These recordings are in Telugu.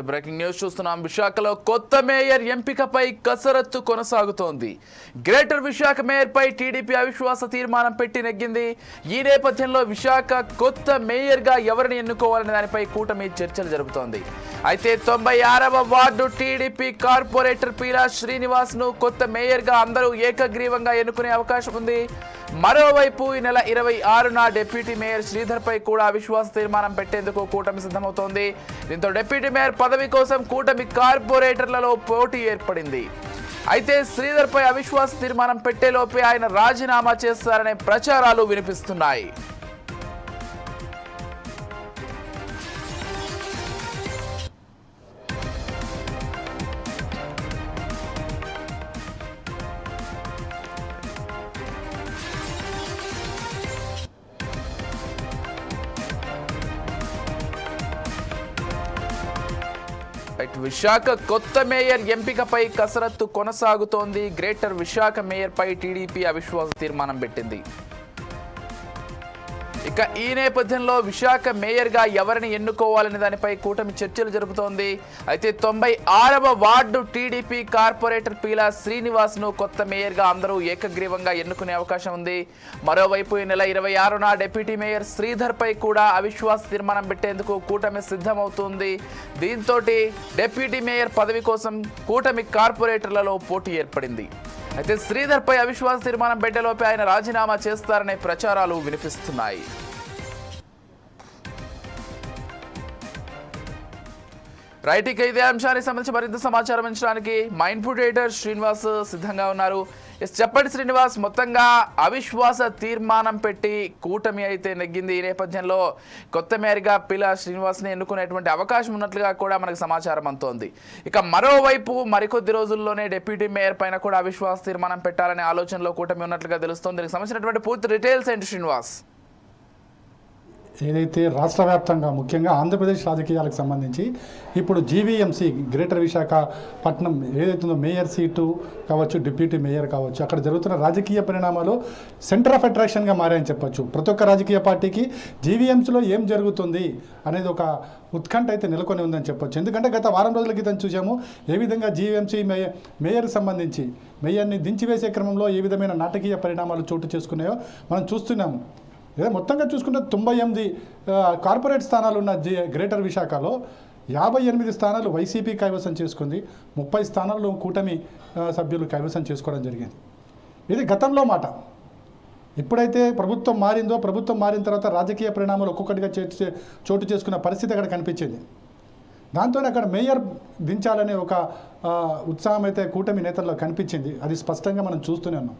బ్రేకింగ్ న్యూస్ చూస్తున్నాం. విశాఖలో కొత్త మేయర్ ఎంపికపై కసరత్తు కొనసాగుతోంది. గ్రేటర్ విశాఖ మేయర్పై టీడీపీ అవిశ్వాస తీర్మానం పెట్టి నెగ్గింది. ఈ నేపథ్యంలో విశాఖ కొత్త మేయర్గా ఎవరిని ఎన్నుకోవాలనే దానిపై కూటమి చర్చలు జరుపుతోంది. అయితే తొంభై ఆరవ వార్డు టీడీపీ కార్పొరేటర్ పీలా శ్రీనివాస్ను కొత్త మేయర్గా అందరూ ఏకగ్రీవంగా ఎన్నుకునే అవకాశం ఉంది. మరోవైపు ఈ నెల ఇరవై ఆరున డిప్యూటీ మేయర్ శ్రీధర్పై కూడా అవిశ్వాస తీర్మానం పెట్టేందుకు కూటమి సిద్ధమవుతోంది. దీంతో డిప్యూటీ మేయర్ పదవి కోసం కూటమి కార్పొరేటర్లలో పోటీ ఏర్పడింది. అయితే శ్రీధర్పై అవిశ్వాస తీర్మానం పెట్టేలోపే ఆయన రాజీనామా చేస్తారనే ప్రచారాలు వినిపిస్తున్నాయి. రైట్ విశాఖ కొత్త మేయర్ ఎంపికపై కసరత్తు కొనసాగుతోంది. గ్రేటర్ విశాఖ మేయర్ పై టీడీపీ అవిశ్వాస తీర్మానం పెట్టింది. ఇక ఈ నేపథ్యంలో విశాఖ మేయర్గా ఎవరిని ఎన్నుకోవాలనే దానిపై కూటమి చర్చలు జరుపుతోంది. అయితే తొంభై ఆరవ వార్డు టీడీపీ కార్పొరేటర్ పీలా శ్రీనివాస్ను కొత్త మేయర్గా అందరూ ఏకగ్రీవంగా ఎన్నుకునే అవకాశం ఉంది. మరోవైపు ఈ నెల ఇరవై ఆరున డిప్యూటీ మేయర్ శ్రీధర్పై కూడా అవిశ్వాస తీర్మానం పెట్టేందుకు కూటమి సిద్ధమవుతుంది. దీంతో డిప్యూటీ మేయర్ పదవి కోసం కూటమి కార్పొరేటర్లలో పోటీ ఏర్పడింది. అయితే శ్రీధర్పై అవిశ్వాస తీర్మానం పెట్టేలోపే ఆయన రాజీనామా చేస్తారనే ప్రచారాలు వినిపిస్తున్నాయి. రైట్ ఇక ఇదే అంశానికి సంబంధించి మరింత సమాచారం ఇచ్చడానికి మైండ్ ఫుడ్ ఎడిటర్ శ్రీనివాస్ సిద్ధంగా ఉన్నారు. ఎస్ చెప్పండి శ్రీనివాస్ మొత్తంగా అవిశ్వాస తీర్మానం పెట్టి కూటమి అయితే నెగ్గింది. ఈ నేపథ్యంలో కొత్త మేరగా పిల్ల శ్రీనివాస్ని ఎన్నుకునేటువంటి అవకాశం ఉన్నట్లుగా కూడా మనకు సమాచారం అంతోంది ఇక మరోవైపు మరికొద్ది రోజుల్లోనే డిప్యూటీ మేయర్ పైన కూడా అవిశ్వాస తీర్మానం పెట్టాలనే ఆలోచనలో కూటమి ఉన్నట్లుగా తెలుస్తోంది. దీనికి సంబంధించినటువంటి పూర్తి డీటెయిల్స్ ఏంటి శ్రీనివాస్? ఏదైతే రాష్ట్ర వ్యాప్తంగా ముఖ్యంగా ఆంధ్రప్రదేశ్ రాజకీయాలకు సంబంధించి ఇప్పుడు జీవీఎంసీ గ్రేటర్ విశాఖపట్నం ఏదైతుందో మేయర్ సీటు కావచ్చు డిప్యూటీ మేయర్ కావచ్చు అక్కడ జరుగుతున్న రాజకీయ పరిణామాలు సెంటర్ ఆఫ్ అట్రాక్షన్గా మారాయని చెప్పొచ్చు. ప్రతి ఒక్క రాజకీయ పార్టీకి జీవీఎంసీలో ఏం జరుగుతుంది అనేది ఒక ఉత్కంఠ అయితే నెలకొని ఉందని చెప్పొచ్చు. ఎందుకంటే గత వారం రోజుల క్రితం చూసాము ఏ విధంగా జీవీఎంసీ మేయర్ మేయర్కి సంబంధించి మేయర్ని దించివేసే క్రమంలో ఏ విధమైన నాటకీయ పరిణామాలు చోటు చేసుకున్నాయో మనం చూస్తున్నాము. మొత్తంగా చూసుకుంటే తొంభై ఎనిమిది కార్పొరేట్ స్థానాలు ఉన్న జి గ్రేటర్ విశాఖలో యాభై ఎనిమిది స్థానాలు వైసీపీ కైవసం చేసుకుంది. ముప్పై స్థానాల్లో కూటమి సభ్యులు కైవసం చేసుకోవడం జరిగింది. ఇది గతంలో మాట. ఎప్పుడైతే ప్రభుత్వం మారిందో ప్రభుత్వం మారిన తర్వాత రాజకీయ పరిణామాలు ఒక్కొక్కటిగా చే- చోటు చేసుకున్న పరిస్థితి అక్కడ కనిపించింది. దాంతోనే అక్కడ మేయర్ దించాలనే ఒక ఉత్సాహం అయితే కూటమి నేతల్లో కనిపించింది. అది స్పష్టంగా మనం చూస్తూనే ఉన్నాం.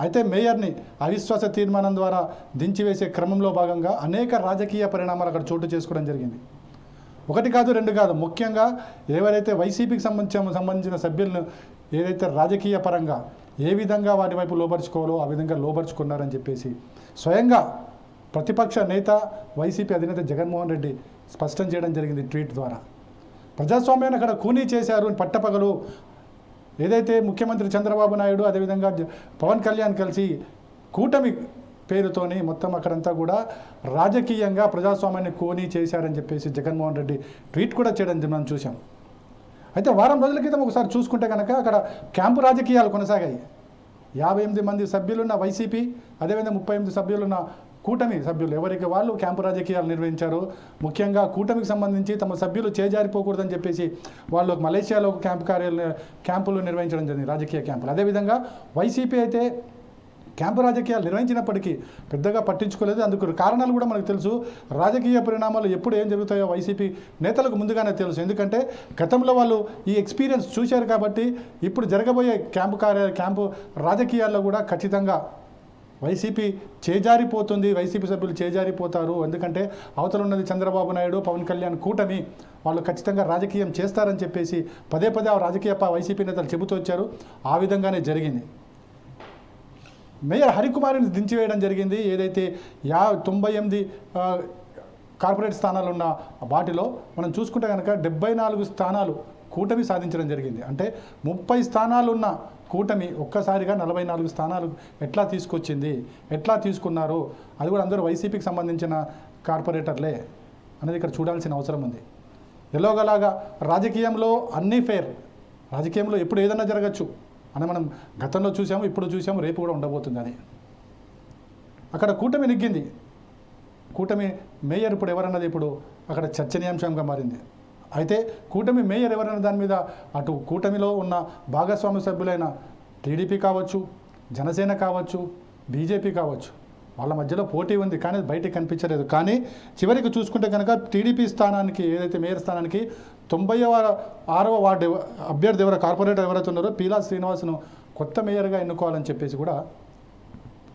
అయితే మేయర్ని అవిశ్వాస తీర్మానం ద్వారా దించివేసే క్రమంలో భాగంగా అనేక రాజకీయ పరిణామాలు అక్కడ చోటు చేసుకోవడం జరిగింది. ఒకటి కాదు రెండు కాదు. ముఖ్యంగా ఎవరైతే వైసీపీకి సంబంధించిన సంబంధించిన సభ్యులను ఏదైతే రాజకీయ పరంగా ఏ విధంగా వాటి వైపు లోపరుచుకోవాలో ఆ విధంగా లోపరుచుకున్నారని చెప్పేసి స్వయంగా ప్రతిపక్ష నేత వైసీపీ అధినేత జగన్మోహన్ రెడ్డి స్పష్టం చేయడం జరిగింది ట్వీట్ ద్వారా. ప్రజాస్వామ్యాన్ని అక్కడ కూనీ చేశారు పట్టపగలు ఏదైతే ముఖ్యమంత్రి చంద్రబాబు నాయుడు అదేవిధంగా పవన్ కళ్యాణ్ కలిసి కూటమి పేరుతోని మొత్తం అక్కడంతా కూడా రాజకీయంగా ప్రజాస్వామ్యాన్ని కోని చేశారని చెప్పేసి జగన్మోహన్ రెడ్డి ట్వీట్ కూడా చేయడం మనం చూసాం అయితే వారం రోజుల క్రితం ఒకసారి చూసుకుంటే కనుక అక్కడ క్యాంపు రాజకీయాలు కొనసాగాయి. యాభై ఎనిమిది మంది సభ్యులున్న వైసీపీ అదేవిధంగా ముప్పై ఎనిమిది సభ్యులున్న కూటమి సభ్యులు ఎవరికి వాళ్ళు క్యాంపు రాజకీయాలు నిర్వహించారు? ముఖ్యంగా కూటమికి సంబంధించి తమ సభ్యులు చేజారిపోకూడదని చెప్పేసి వాళ్ళు మలేషియాలో ఒక క్యాంపు కార్యాలయ క్యాంపులు నిర్వహించడం జరిగింది రాజకీయ క్యాంపులు. అదేవిధంగా వైసీపీ అయితే క్యాంపు రాజకీయాలు నిర్వహించినప్పటికీ పెద్దగా పట్టించుకోలేదు. అందుకు కారణాలు కూడా మనకు తెలుసు. రాజకీయ పరిణామాలు ఎప్పుడు ఏం జరుగుతాయో వైసీపీ నేతలకు ముందుగానే తెలుసు. ఎందుకంటే గతంలో వాళ్ళు ఈ ఎక్స్పీరియన్స్ చూశారు కాబట్టి ఇప్పుడు జరగబోయే క్యాంపు కార్య క్యాంపు రాజకీయాల్లో కూడా ఖచ్చితంగా వైసీపీ చేజారిపోతుంది. వైసీపీ సభ్యులు చేజారిపోతారు. ఎందుకంటే అవతల ఉన్నది చంద్రబాబు నాయుడు పవన్ కళ్యాణ్ కూటమి. వాళ్ళు ఖచ్చితంగా రాజకీయం చేస్తారని చెప్పేసి పదే పదే ఆ రాజకీయ వైసీపీ నేతలు చెబుతూ వచ్చారు. ఆ విధంగానే జరిగింది. మేయర్ హరికుమారిని దించివేయడం జరిగింది. ఏదైతే యా తొంభై ఎనిమిది కార్పొరేట్ స్థానాలు ఉన్న వాటిలో మనం చూసుకుంటే కనుక డెబ్బై నాలుగు స్థానాలు కూటమి సాధించడం జరిగింది. అంటే ముప్పై స్థానాలున్న కూటమి ఒక్కసారిగా నలభై నాలుగు స్థానాలు ఎట్లా తీసుకొచ్చింది? ఎట్లా తీసుకున్నారు? అది కూడా అందరూ వైసీపీకి సంబంధించిన కార్పొరేటర్లే అనేది ఇక్కడ చూడాల్సిన అవసరం ఉంది. ఎలాగలాగా రాజకీయంలో అన్నీ ఫేర్ రాజకీయంలో ఎప్పుడు ఏదైనా జరగచ్చు అని మనం గతంలో చూసాము ఇప్పుడు చూసాము రేపు కూడా ఉండబోతుంది అది. అక్కడ కూటమి నెగ్గింది. కూటమి మేయర్ ఇప్పుడు ఎవరన్నది ఇప్పుడు అక్కడ చర్చనీయాంశంగా మారింది. అయితే కూటమి మేయర్ ఎవరన్న దాని మీద అటు కూటమిలో ఉన్న భాగస్వామ్య సభ్యులైన టీడీపీ కావచ్చు జనసేన కావచ్చు బీజేపీ కావచ్చు వాళ్ళ మధ్యలో పోటీ ఉంది కానీ బయటకు కనిపించలేదు. కానీ చివరికి చూసుకుంటే కనుక టీడీపీ స్థానానికి ఏదైతే మేయర్ స్థానానికి తొంభై ఆరవ వార్డు అభ్యర్థి ఎవరో కార్పొరేటర్ ఎవరైతే ఉన్నారో పీలా శ్రీనివాస్ను కొత్త మేయర్గా ఎన్నుకోవాలని చెప్పేసి కూడా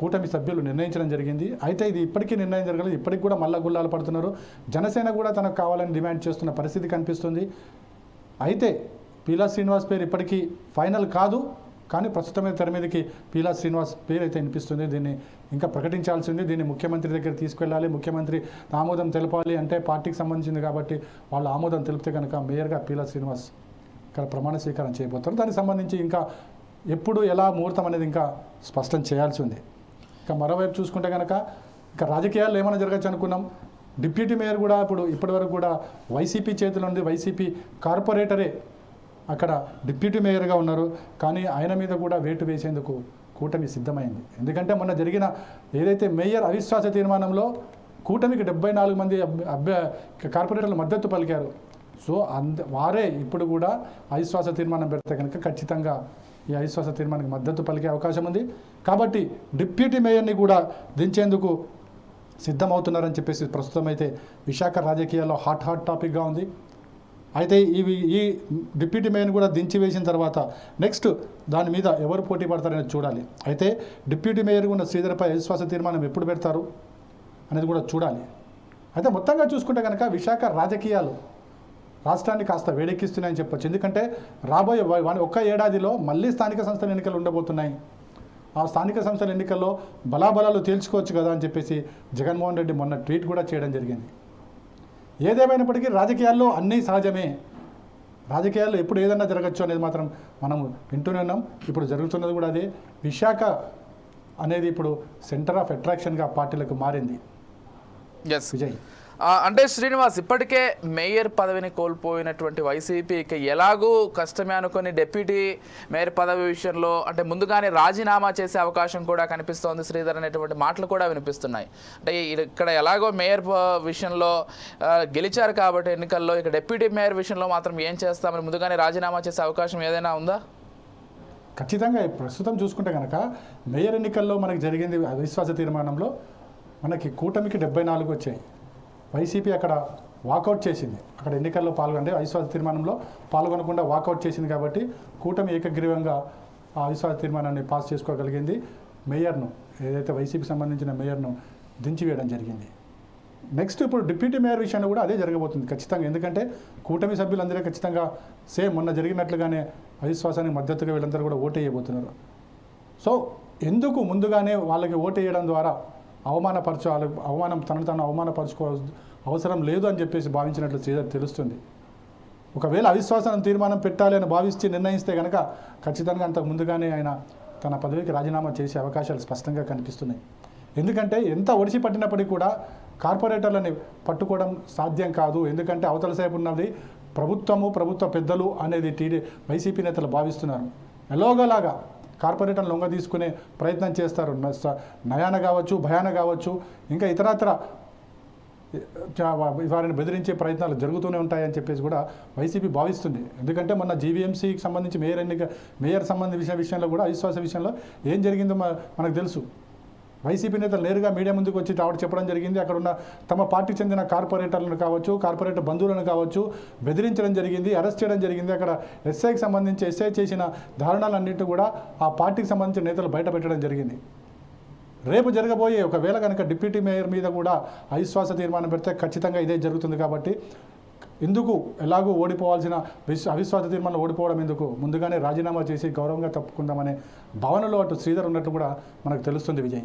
కూటమి సభ్యులు నిర్ణయించడం జరిగింది. అయితే ఇది ఇప్పటికీ నిర్ణయం జరగలేదు. ఇప్పటికి కూడా మల్ల గుల్లాలు పడుతున్నారు. జనసేన కూడా తనకు కావాలని డిమాండ్ చేస్తున్న పరిస్థితి కనిపిస్తుంది. అయితే పీలా శ్రీనివాస్ పేరు ఇప్పటికీ ఫైనల్ కాదు. కానీ ప్రస్తుతమే తెర మీదకి పీలా శ్రీనివాస్ పేరు అయితే వినిపిస్తుంది. దీన్ని ఇంకా ప్రకటించాల్సింది దీన్ని ముఖ్యమంత్రి దగ్గర తీసుకెళ్ళాలి. ముఖ్యమంత్రి ఆమోదం తెలపాలి అంటే పార్టీకి సంబంధించింది కాబట్టి వాళ్ళు ఆమోదం తెలిపితే కనుక మేయర్గా పీలా శ్రీనివాస్ ఇక్కడ ప్రమాణ స్వీకారం చేయబోతారు దానికి సంబంధించి ఇంకా ఎప్పుడు ఎలా ముహూర్తం అనేది ఇంకా స్పష్టం చేయాల్సి ఉంది. ఇంకా మరోవైపు చూసుకుంటే కనుక ఇంకా రాజకీయాలు ఏమైనా జరగచ్చు అనుకున్నాం. డిప్యూటీ మేయర్ కూడా ఇప్పుడు ఇప్పటివరకు కూడా వైసీపీ చేతిలో ఉంది. వైసీపీ కార్పొరేటరే అక్కడ డిప్యూటీ మేయర్గా ఉన్నారు. కానీ ఆయన మీద కూడా వేటు వేసేందుకు కూటమి సిద్ధమైంది. ఎందుకంటే మొన్న జరిగిన ఏదైతే మేయర్ అవిశ్వాస తీర్మానంలో కూటమికి డెబ్బై నాలుగు మంది అభ్య కార్పొరేటర్లు మద్దతు పలికారు. సో అంద వారే ఇప్పుడు కూడా అవిశ్వాస తీర్మానం పెడితే కనుక ఖచ్చితంగా ఈ అవిశ్వాస తీర్మానానికి మద్దతు పలికే అవకాశం ఉంది. కాబట్టి డిప్యూటీ మేయర్ని కూడా దించేందుకు సిద్ధమవుతున్నారని చెప్పేసి ప్రస్తుతం అయితే విశాఖ రాజకీయాల్లో హాట్ హాట్ టాపిక్గా ఉంది. అయితే ఇవి ఈ డిప్యూటీ మేయర్ని కూడా దించి వేసిన తర్వాత నెక్స్ట్ దాని మీద ఎవరు పోటీ పడతారనేది చూడాలి. అయితే డిప్యూటీ మేయర్ ఉన్న శ్రీధర్పై అవిశ్వాస తీర్మానం ఎప్పుడు పెడతారు అనేది కూడా చూడాలి. అయితే మొత్తంగా చూసుకుంటే కనుక విశాఖ రాజకీయాలు రాష్ట్రాన్ని కాస్త వేడెక్కిస్తున్నాయని చెప్పొచ్చు. ఎందుకంటే రాబోయే ఒక్క ఏడాదిలో మళ్ళీ స్థానిక సంస్థల ఎన్నికలు ఉండబోతున్నాయి. ఆ స్థానిక సంస్థల ఎన్నికల్లో బలాబలాలు తేల్చుకోవచ్చు కదా అని చెప్పేసి జగన్మోహన్ రెడ్డి మొన్న ట్వీట్ కూడా చేయడం జరిగింది. ఏదేమైనప్పటికీ రాజకీయాల్లో అన్నీ సహజమే. రాజకీయాల్లో ఎప్పుడు ఏదన్నా జరగచ్చు అనేది మాత్రం మనం వింటూనే ఉన్నాం. ఇప్పుడు జరుగుతున్నది కూడా అదే. విశాఖ అనేది ఇప్పుడు సెంటర్ ఆఫ్ అట్రాక్షన్గా పార్టీలకు మారింది. ఎస్ విజయ్. అంటే శ్రీనివాస్ ఇప్పటికే మేయర్ పదవిని కోల్పోయినటువంటి వైసీపీ ఇక ఎలాగూ కష్టమే అనుకుని డెప్యూటీ మేయర్ పదవి విషయంలో అంటే ముందుగానే రాజీనామా చేసే అవకాశం కూడా కనిపిస్తోంది శ్రీధర్ అనేటువంటి మాటలు కూడా వినిపిస్తున్నాయి. అంటే ఇక్కడ ఎలాగో మేయర్ విషయంలో గెలిచారు కాబట్టి ఎన్నికల్లో ఇక డెప్యూటీ మేయర్ విషయంలో మాత్రం ఏం చేస్తామని ముందుగానే రాజీనామా చేసే అవకాశం ఏదైనా ఉందా? ఖచ్చితంగా ప్రస్తుతం చూసుకుంటే కనుక మేయర్ ఎన్నికల్లో మనకి జరిగింది అవిశ్వాస తీర్మానంలో మనకి కూటమికి డెబ్బై నాలుగు వచ్చాయి. వైసీపీ అక్కడ వాకౌట్ చేసింది. అక్కడ ఎన్నికల్లో పాల్గొంటే అవిశ్వాస తీర్మానంలో పాల్గొనకుండా వాకౌట్ చేసింది కాబట్టి కూటమి ఏకగ్రీవంగా ఆ అవిశ్వాస తీర్మానాన్ని పాస్ చేసుకోగలిగింది. మేయర్ను ఏదైతే వైసీపీ సంబంధించిన మేయర్ను దించివేయడం జరిగింది. నెక్స్ట్ ఇప్పుడు డిప్యూటీ మేయర్ విషయంలో కూడా అదే జరగబోతుంది ఖచ్చితంగా. ఎందుకంటే కూటమి సభ్యులందరూ ఖచ్చితంగా సేమ్ మొన్న జరిగినట్లుగానే అవిశ్వాసానికి మద్దతుగా వీళ్ళందరూ కూడా ఓటేయబోతున్నారు. సో ఎందుకు ముందుగానే వాళ్ళకి ఓటేయడం ద్వారా అవమానపరచాలి అవమానం తనను తాను అవమానపరచుకో అవసరం లేదు అని చెప్పేసి భావించినట్లు శ్రీధర్ తెలుస్తుంది. ఒకవేళ అవిశ్వాసం తీర్మానం పెట్టాలి అని భావించి నిర్ణయిస్తే కనుక ఖచ్చితంగా అంతకు ముందుగానే ఆయన తన పదవికి రాజీనామా చేసే అవకాశాలు స్పష్టంగా కనిపిస్తున్నాయి. ఎందుకంటే ఎంత ఒడిసి పట్టినప్పటికీ కూడా కార్పొరేటర్లని పట్టుకోవడం సాధ్యం కాదు. ఎందుకంటే అవతల సేపు ఉన్నది ప్రభుత్వము ప్రభుత్వ పెద్దలు అనేది టీడీ వైసీపీ నేతలు భావిస్తున్నారు. ఎలాగోలాగా కార్పొరేటర్లు లొంగ తీసుకునే ప్రయత్నం చేస్తారు. న- నయాన కావచ్చు భయాన కావచ్చు ఇంకా ఇతరత్ర వారిని బెదిరించే ప్రయత్నాలు జరుగుతూనే ఉంటాయని చెప్పేసి కూడా వైసీపీ భావిస్తుంది. ఎందుకంటే మొన్న జీవీఎంసీకి సంబంధించి మేయర్ ఎన్నిక మేయర్ సంబంధించిన విషయంలో కూడా అవిశ్వాస విషయంలో ఏం జరిగిందో మనకు తెలుసు. వైసీపీ నేతలు నేరుగా మీడియా ముందుకు వచ్చి రావడం చెప్పడం జరిగింది. అక్కడ ఉన్న తమ పార్టీకి చెందిన కార్పొరేటర్లను కావచ్చు కార్పొరేటర్ బంధువులను కావచ్చు బెదిరించడం జరిగింది అరెస్ట్ చేయడం జరిగింది. అక్కడ ఎస్ఐకి సంబంధించి ఎస్ఐ చేసిన దారుణాలన్నింటినీ కూడా ఆ పార్టీకి సంబంధించిన నేతలు బయట పెట్టడం జరిగింది. రేపు జరగబోయే ఒకవేళ కనుక డిప్యూటీ మేయర్ మీద కూడా అవిశ్వాస తీర్మానం పెడితే ఖచ్చితంగా ఇదే జరుగుతుంది కాబట్టి ఎందుకు ఎలాగూ ఓడిపోవాల్సిన విశ్వ అవిశ్వాస తీర్మానం ఓడిపోవడం ఎందుకు? ముందుగానే రాజీనామా చేసి గౌరవంగా తప్పుకుందామనే భావనలో అటు శ్రీధర్ ఉన్నట్టు కూడా మనకు తెలుస్తుంది Vijay.